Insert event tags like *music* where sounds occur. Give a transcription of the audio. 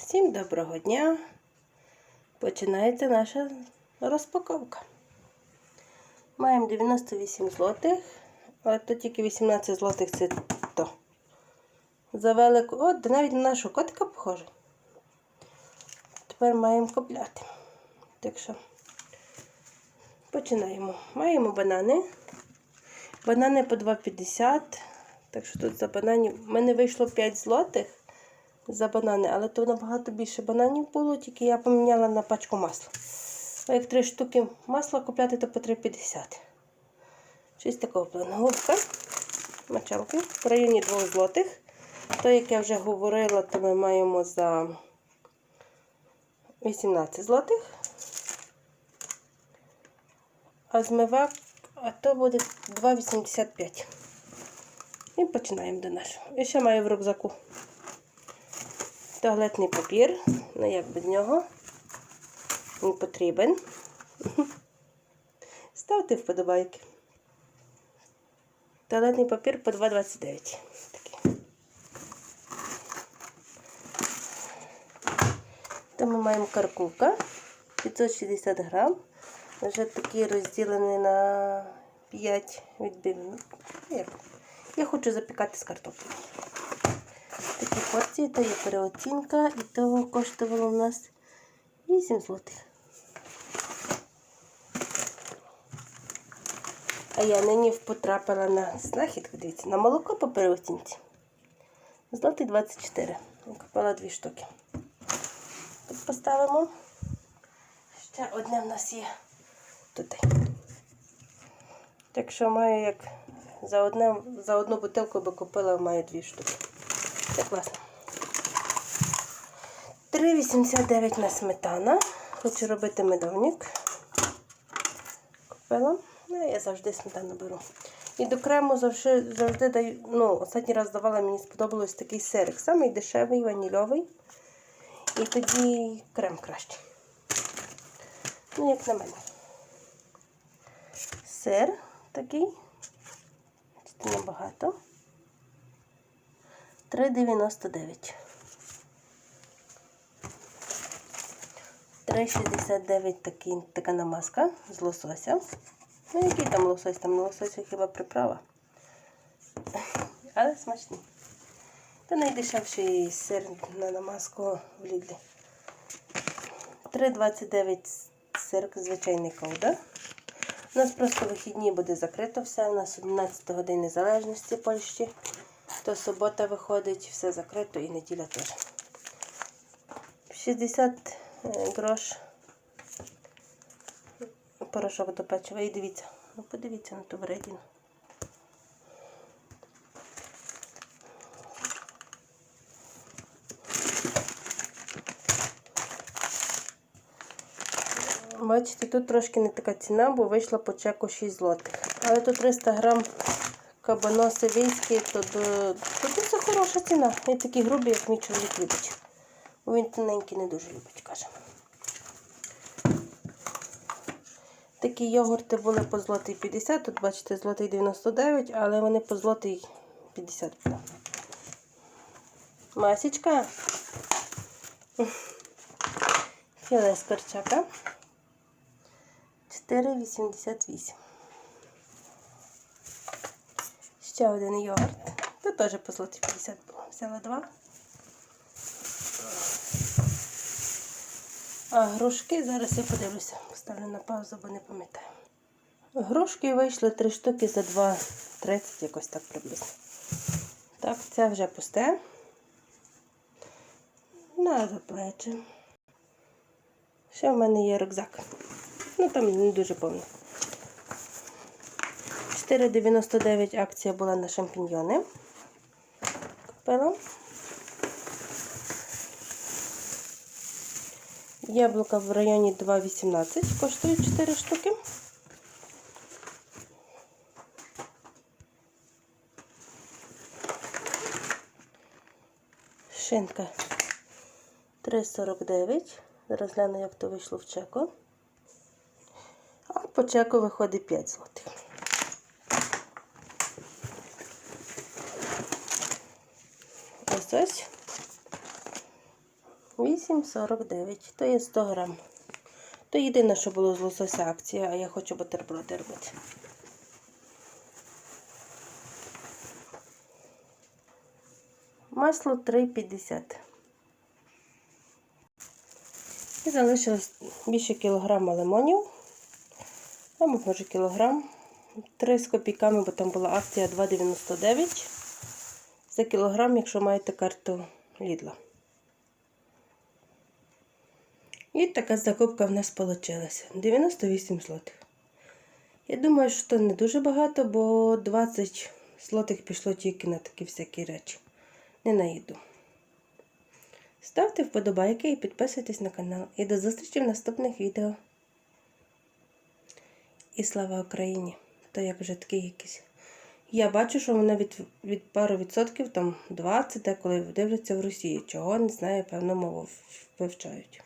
Всім доброго дня. Починається наша розпаковка. Маємо 98 злотих, але то тільки 18 злотих це то. За велику. От, навіть на нашого котика похоже. Тепер маємо купляти. Так що починаємо. Маємо банани. Банани по 2,50. Так що тут за бананів. У мене вийшло 5 злотих за банани, але то набагато більше бананів було, тільки я поміняла на пачку масла. А як 3 штуки масла купляти, то по 3,50. Щось такого плану. Губка, мочалки в районі 2 злотих. То, як я вже говорила, то ми маємо за 18 злотих. А змивак, а то буде 2,85. І починаємо до нашого. І ще маю в рюкзаку туалетний папір. Ну як без нього? Він потрібен. *laughs* Ставте вподобайки. Туалетний папір по 2,29. Такий. То ми маємо каркулка 560 грам. Вже такий розділений на 5 відбивних. Я хочу запікати з картоплею. Такі порції, то є переоцінка, і того коштувало в нас 8 злотих. А я нині потрапила на знахідку, дивіться, на молоко по переоцінці. Злотий 24. Я Купила дві штуки. Тут поставимо. Ще одне в нас є тут. Так що маю як за одне, за одну бутилку би купила, маю дві штуки. Це класно. 3,89 на сметана. Хочу робити медовник. Купила. Ну, я завжди сметану беру. І до крему завжди, завжди даю. Ну, останній раз давала, мені сподобалось такий сирик. Самий дешевий, ванільовий. І тоді крем краще. Ну, як на мене. Сир такий. Бачите, небагато. 3,99. 3,69 такий, така намазка з лосося. Ну, який там лосось? Там лосося хіба приправа. Але смачний. Це найдешевший сир на намазку в Лідлі. 3,29 сир, звичайний ковда. У нас просто вихідні буде закрито все. У нас 11 годин незалежності Польщі. То субота виходить, все закрито і неділя теж. 60 грош порошок до печива. І дивіться, ну подивіться на ту вредину. Бачите, тут трошки не така ціна, бо вийшла по чеку 6 злотих. Але тут 300 грам кабано сивійський, то, до... то це хороша ціна. І такі грубі, як мій чоловік любить. Бо він тоненький не дуже любить, каже. Такі йогурти були по злотий 50, тут бачите, злотий 99, але вони по злотий 50 були. Масічка. Філе з корчака. 4,88. Ще один йогурт. Тут теж по злоті 50 було. Взяла два. А грушки, зараз я подивлюся, поставлю на паузу, бо не пам'ятаю. Грушки вийшли три штуки за 2,30, якось так приблизно. Так, це вже пусте. На заплече. Ще в мене є рюкзак. Ну там не дуже повний. 4,99 акція була на шампіньйони. Купила. Яблука в районі 2,18 коштують 4 штуки. Шинка 3,49. Зараз гляну, як то вийшло в чеку. А по чеку виходить 5 злотих. Ось ось. 8,49. То є 100 грам. То єдине, що було з лосося акція, а я хочу бутерброди робити. Масло 3,50. І залишилось більше кілограма лимонів. А може кілограм. 3 з копійками, бо там була акція 2,99 за кілограм, якщо маєте карту Лідла. І така закупка в нас вийшла. 98 злотих. Я думаю, що не дуже багато, бо 20 злотих пішло тільки на такі всякі речі. Не на їду. Ставте вподобайки і підписуйтесь на канал. І до зустрічі в наступних відео. І слава Україні! То як вже такий якийсь. Я бачу, що вона від, від пару відсотків, там 20, деколи дивляться в Росії. Чого не знаю, певно, мову вивчають.